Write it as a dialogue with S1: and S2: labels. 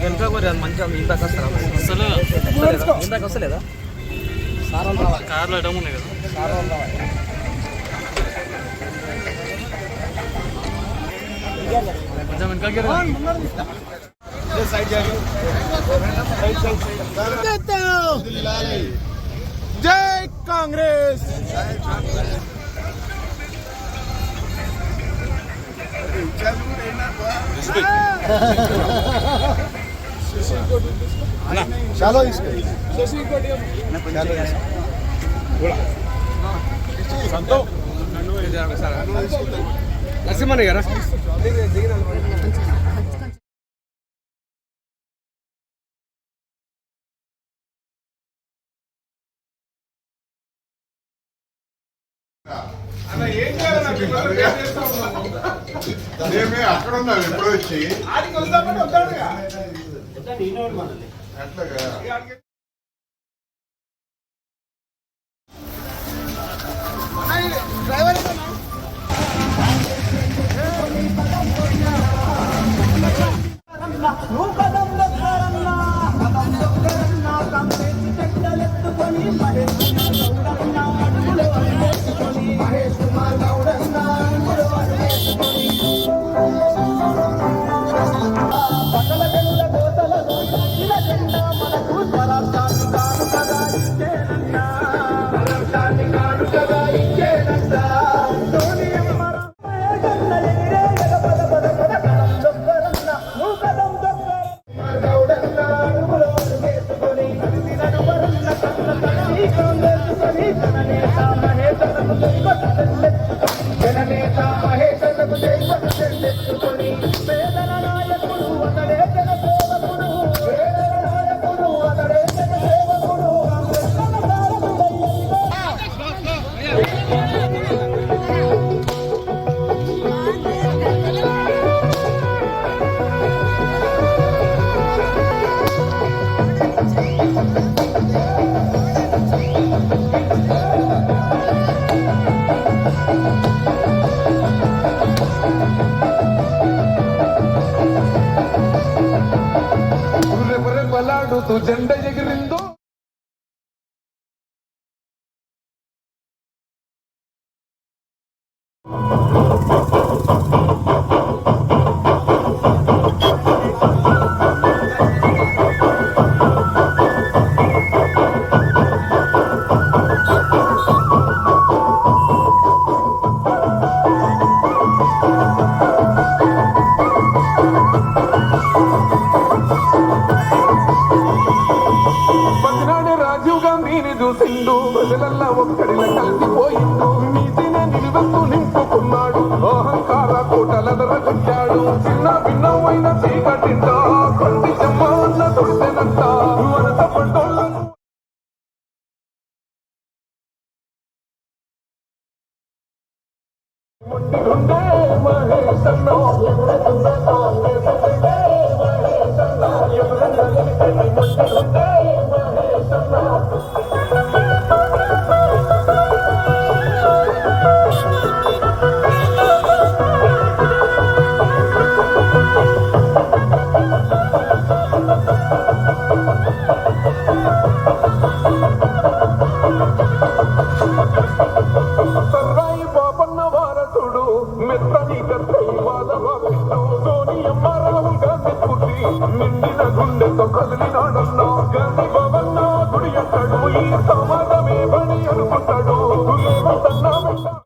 S1: వెనక కూడా మంచిగా ఇందాక వస్తారా? వస్తలేదా. ఇందాక వస్తలేదా? సార్ వాళ్ళు రావాలి.
S2: కార్లో ఐటమ్ ఉన్నాయి కదా.
S1: సార్ రావాలి.
S2: కొంచెం.
S3: జై కాంగ్రెస్.
S4: This week.
S3: ಶಾಲೋ ಸಂತೋ
S4: ನರಸಿಂಹನ
S3: ಗಾರ Yeah.
S4: మేమే అక్కడ ఉన్నాం ఎప్పుడు వచ్చి?
S3: ఆడికి వస్తామని వద్దాడుగా
S4: అట్లాగా
S3: రెపరెపలాడుతూ జెండ ఎగిరిందో. పదినాడు ప్రజలల్లా ఒక్కడిన కలిసిపోయిండు నీతిన నిలువెత్తు నింపుకున్నాడు. అహంకార కోటలదరగొట్టాడు చిన్న భిన్నమైన చీకటింట కొండి చెమ్మ ఉన్న తుడిసెనంట వరద ముందుండే మహేశన్న. సంపన్న భారతుడు వారసుడు మెత్తని కైవాద సోనియమ్మ రాహుల్ గాంధీ నిండిన గుండెతో కదిలినాడు.